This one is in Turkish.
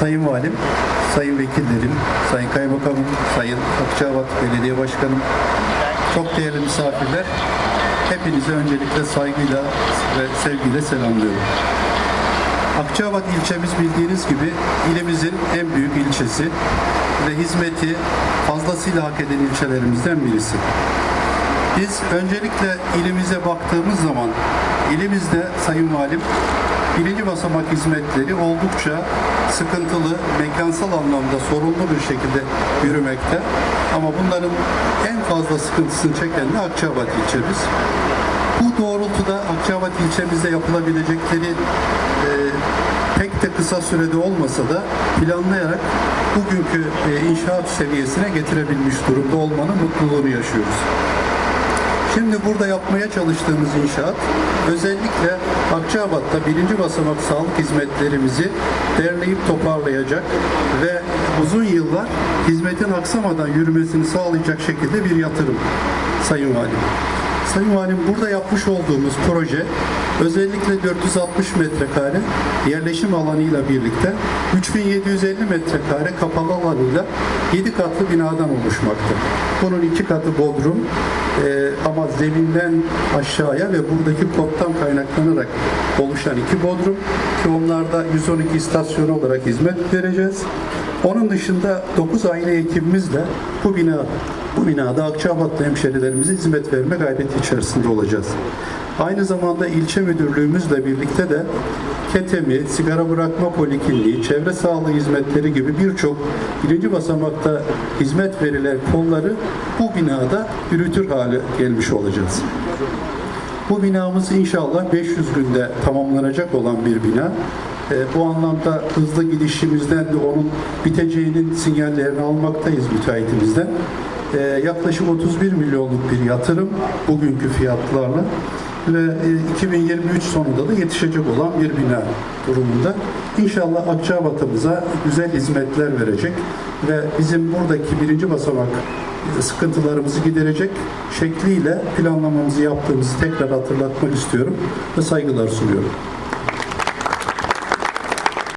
Sayın Valim, Sayın Vekillerim, Sayın Kaymakamım, Sayın Akçabat Belediye Başkanım, çok değerli misafirler, hepinizi öncelikle saygıyla ve sevgiyle selamlıyorum. Akçabat ilçemiz bildiğiniz gibi ilimizin en büyük ilçesi ve hizmeti fazlasıyla hak eden ilçelerimizden birisi. Biz öncelikle ilimize baktığımız zaman ilimizde Sayın Valim birinci basamak hizmetleri oldukça sıkıntılı, mekansal anlamda sorunlu bir şekilde yürümekte. Ama bunların en fazla sıkıntısını çeken de Akçabat ilçemiz. Bu doğrultuda Akçabat ilçemizde yapılabilecekleri e, pek de kısa sürede olmasa da planlayarak bugünkü e, inşaat seviyesine getirebilmiş durumda olmanın mutluluğunu yaşıyoruz. Şimdi burada yapmaya çalıştığımız inşaat özellikle Akçabat'ta birinci basamak sağlık hizmetlerimizi derleyip toparlayacak ve uzun yıllar hizmetin aksamadan yürümesini sağlayacak şekilde bir yatırım Sayın Valim. Sayın Valim burada yapmış olduğumuz proje özellikle 460 metrekare yerleşim alanıyla birlikte 3750 metrekare kapalı alanıyla 7 katlı binadan oluşmakta. Bunun iki katı bodrum e, ama zeminden aşağıya ve buradaki koptan kaynaklanarak oluşan iki bodrum ki onlarda 112 istasyonu olarak hizmet vereceğiz. Onun dışında 9 aile ekibimizle bu bina bu binada Akçabat'ta hemşerilerimize hizmet verme gayreti içerisinde olacağız. Aynı zamanda ilçe müdürlüğümüzle birlikte de ketemi, sigara bırakma polikliniği, çevre sağlığı hizmetleri gibi birçok birinci basamakta hizmet verilen kolları bu binada yürütür hale gelmiş olacağız. Bu binamız inşallah 500 günde tamamlanacak olan bir bina. E, bu anlamda hızlı gidişimizden de onun biteceğinin sinyallerini almaktayız müteahhitimizden. E, yaklaşık 31 milyonluk bir yatırım bugünkü fiyatlarla ve e, 2023 sonunda da yetişecek olan bir bina durumunda. İnşallah Akçabat'ımıza güzel hizmetler verecek ve bizim buradaki birinci basamak sıkıntılarımızı giderecek şekliyle planlamamızı yaptığımızı tekrar hatırlatmak istiyorum ve saygılar sunuyorum.